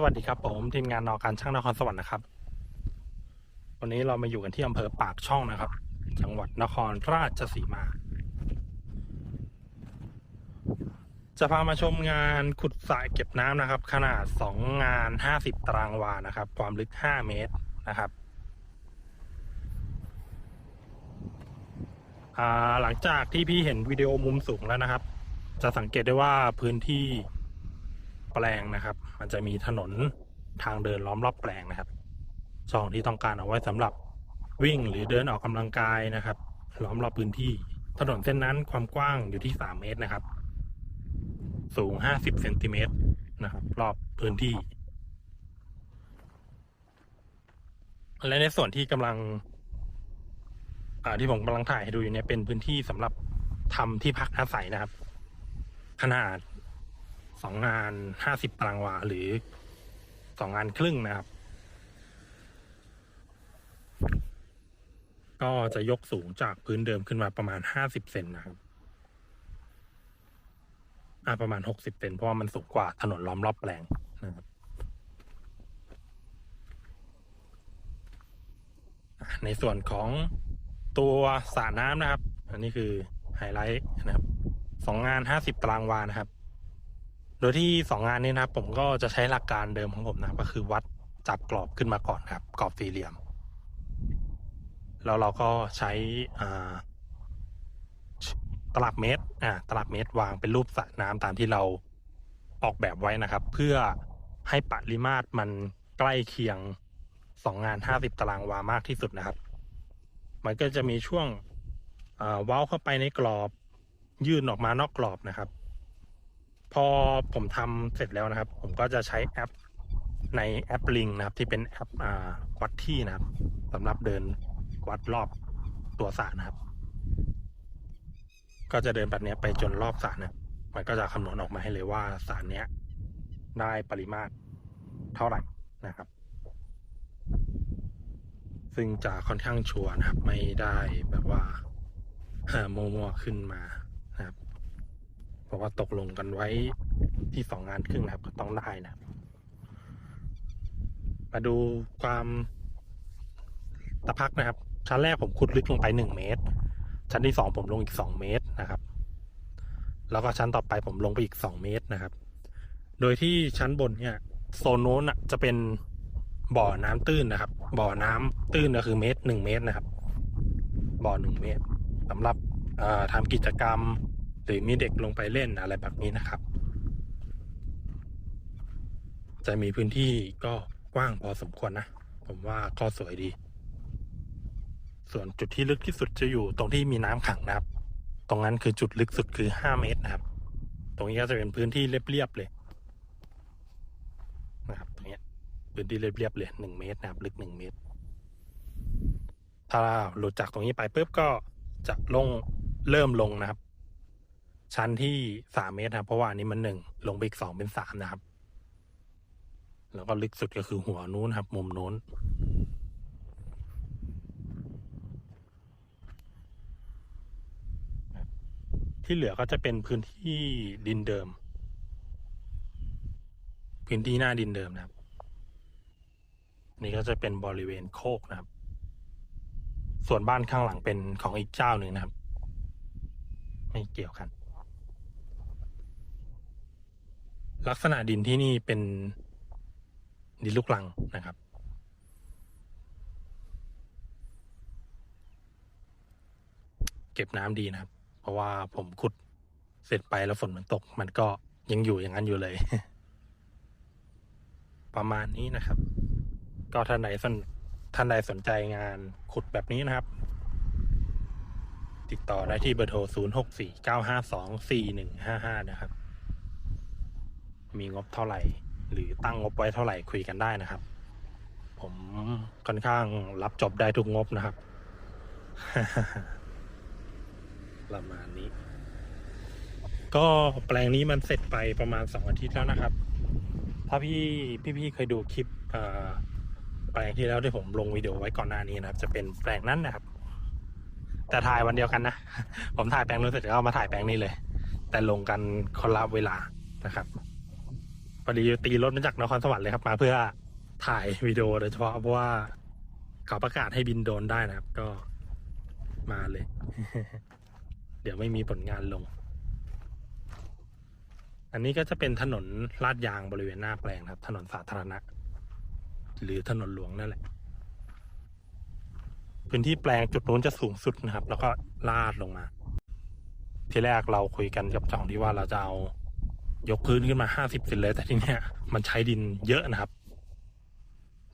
สวัสดีครับผมทีมงานนอการช่างนครสวรรค์นะครับ วันนี้เรามาอยู่กันที่อำเภอปากช่องนะครับ จังหวัดนครราชสีมา จะพามาชมงานขุดสระเก็บน้ำนะครับ ขนาด 2 งาน 50 ตารางวานะครับ ความลึก 5 เมตรนะครับหลังจากที่พี่เห็นวิดีโอมุมสูงแล้วนะครับ จะสังเกตได้ว่าพื้นที่ แปลงนะครับ มันจะมีถนนทางเดินล้อมรอบแปลงนะครับช่องที่ต้องการเอาไว้สำหรับวิ่งหรือเดินออกกำลังกายนะครับ ล้อมรอบพื้นที่ ถนนเส้นนั้นความกว้างอยู่ที่ 3 เมตรนะครับ สูง 50เซนติเมตรนะครับ รอบพื้นที่ และในส่วนที่กำลังที่ผมกำลังถ่ายให้ดูอยู่เนี่ยเป็นพื้นที่สำหรับทำที่พักอาศัยนะครับ ขนาด สองงานห้าสิบตารางวาหรือสองงานครึ่งนะครับ ก็จะยกสูงจากพื้นเดิมขึ้นมาประมาณห้าสิบเซนนะครับอ่าประมาณหกสิบเซนเพราะว่ามันสูงกว่าถนนล้อมรอบแปลงนะครับในส่วนของตัวสระน้ำนะครับ อันนี้คือไฮไลท์นะครับสองงานห้าสิบตารางวานะครับ โดยที่สองงานนี้นะครับผมก็จะใช้หลักการเดิมของผมนะก็คือวัดจับกรอบขึ้นมาก่อนครับ กรอบสี่เหลี่ยม แล้วเราก็ใช้ตลับเมตรอ่าตลับเมตรวางเป็นรูปสระน้ำตามที่เราออกแบบไว้นะครับ เพื่อให้ปริมาตรมันใกล้เคียงสองงานห้าสิบตารางวามากที่สุดนะครับ มันก็จะมีช่วงเว้าเข้าไปในกรอบ ยื่นออกมานอกกรอบนะครับ พอผมทำเสร็จแล้วนะครับ ผมก็จะใช้แอปในแอปลิงนะครับ ที่เป็นแอปวัดที่นะครับสำหรับเดินวัดรอบตัวสระนะครับ ก็จะเดินแบบนี้ไปจนรอบสระนะมันก็จะคำนวณออกมาให้เลยว่าสารเนี้ย ได้ปริมาตรเท่าไหร่นะครับ ซึ่งจะค่อนข้างชัวร์นะครับ ไม่ได้แบบว่ามัวๆขึ้นมานะครับ เพราะว่าตกลงกันไว้ที่สองงานครึ่งนะครับ ก็ต้องได้นะ มาดูความตะพักนะครับ ชั้นแรกผมขุดลึกลงไปหนึ่งเมตร ชั้นที่สองผมลงอีกสองเมตรนะครับ แล้วก็ชั้นต่อไปผมลงไปอีกสองเมตรนะครับ โดยที่ชั้นบนเนี่ยโซนโน้นะจะเป็นบ่อน้ำตื้นนะครับ บ่อน้ำตื้นก็คือเมตรหนึ่งเมตรนะครับ บ่อหนึ่งเมตรสำหรับเอ่อทำกิจกรรม หรือมีเด็กลงไปเล่นอะไรแบบนี้นะครับ จะมีพื้นที่ก็กว้างพอสมควรนะ ผมว่าก็สวยดี ส่วนจุดที่ลึกที่สุดจะอยู่ตรงที่มีน้ำขังนะครับ ตรงนั้นคือจุดลึกสุดคือห้าเมตรนะครับ ตรงนี้ก็จะเป็นพื้นที่เรียบๆเลยนะครับตรงนี้พื้นที่เรียบๆเลยหนึ่งเมตรนะครับ ลึกหนึ่งเมตร ถ้าหลุดจากตรงนี้ไปปุ๊บก็จะลงเริ่มลงนะครับ ชั้นที่สามเมตรนะครับเพราะว่าอันนี้มันหนึ่งลงไปอีกสองเป็นสามนะครับ แล้วก็ลึกสุดก็คือหัวนู้นครับ มุมนู้นที่เหลือก็จะเป็นพื้นที่ดินเดิม พื้นที่หน้าดินเดิมนะครับ นี่ก็จะเป็นบริเวณโคกนะครับ ส่วนบ้านข้างหลังเป็นของอีกเจ้าหนึ่งนะครับ ไม่เกี่ยวกัน ลักษณะดินที่นี่เป็นดินลูกรังนะครับ เก็บน้ำดีนะครับ เพราะว่าผมขุดเสร็จไปแล้วฝนมันตก มันก็ยังอยู่อย่างนั้นอยู่เลย ประมาณนี้นะครับ ก็ท่านใดสนท่านใดสนใจงานขุดแบบนี้นะครับ ติดต่อได้ที่เบอร์โทร 0 6 4 9 5 2 4 1 5 5 นะครับ มีงบเท่าไหร่ หรือตั้งงบไว้เท่าไหร่คุยกันได้นะครับ ผมค่อนข้างรับจบได้ทุกงบนะครับ ประมาณนี้ ก็แปลงนี้มันเสร็จไปประมาณสองอาทิตย์แล้วนะครับ ถ้าพี่พี่ๆเคยดูคลิปแปลงที่แล้วที่ผมลงวิดีโอไว้ก่อนหน้านี้นะครับ จะเป็นแปลงนั้นนะครับ แต่ถ่ายวันเดียวกันนะผมถ่ายแปลงนู้นเสร็จแล้วมาถ่ายแปลงนี้เลย แต่ลงกันคนละเวลานะครับ พอดีตีรถมาจากนครสวรรค์เลยครับ มาเพื่อถ่ายวิดีโอโดยเฉพาะเพราะว่าเขาประกาศให้บินโดนได้นะครับ ก็มาเลย เดี๋ยวไม่มีผลงานลง อันนี้ก็จะเป็นถนนลาดยางบริเวณหน้าแปลงครับ ถนนสาธารณะ หรือถนนหลวงนั่นแหละ พื้นที่แปลงจุดนู้นจะสูงสุดนะครับ แล้วก็ลาดลงมา ทีแรกเราคุยกันกับเจองที่ว่าเราจะเอา ยกพื้นขึ้นมาห้าสิบเซนเลย แต่ทีเนี้ยมันใช้ดินเยอะนะครับ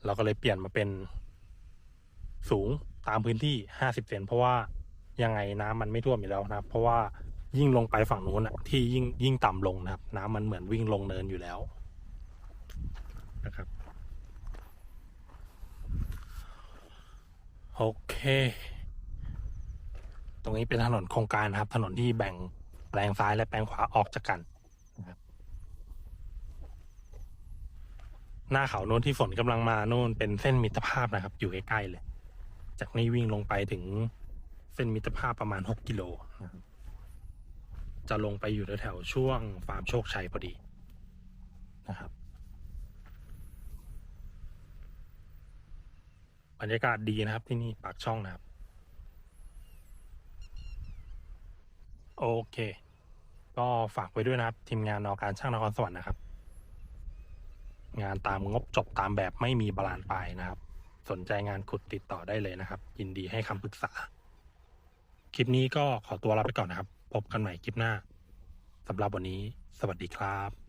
เราก็เลยเปลี่ยนมาเป็น สูงตามพื้นที่ห้าสิบเซนเพราะว่ายังไงน้ำมันไม่ท่วมอยู่แล้วนะครับ เพราะว่ายิ่งลงไปฝั่งนู้นอะที่ยิ่งยิ่งต่ำลงนะครับ น้ำมันเหมือนวิ่งลงเนินอยู่แล้วนะครับโอเค ตรงนี้เป็นถนนโครงการนะครับ ถนนที่แบ่งแปลงซ้ายและแปลงขวาออกจากกันนะครับ หน้าเขาโน้นที่ฝนกำลังมาโน่นเป็นเส้นมิตรภาพนะครับ อยู่ใกล้ๆเลย จากนี้วิ่งลงไปถึงเส้นมิตรภาพประมาณหกกิโลนะครับจะลงไปอยู่แถวๆช่วงฟาร์มโชคชัยพอดีนะครับ บรรยากาศดีนะครับที่นี่ปากช่องนะครับ โอเค ก็ฝากไว้ด้วยนะครับ ทีมงานนอการช่างนครสวรรค์นะครับ งานตามงบจบตามแบบไม่มีบาลานปลายนะครับ สนใจงานขุดติดต่อได้เลยนะครับ ยินดีให้คำปรึกษา คลิปนี้ก็ขอตัวลาไปก่อนนะครับ พบกันใหม่คลิปหน้าสำหรับวันนี้ สวัสดีครับ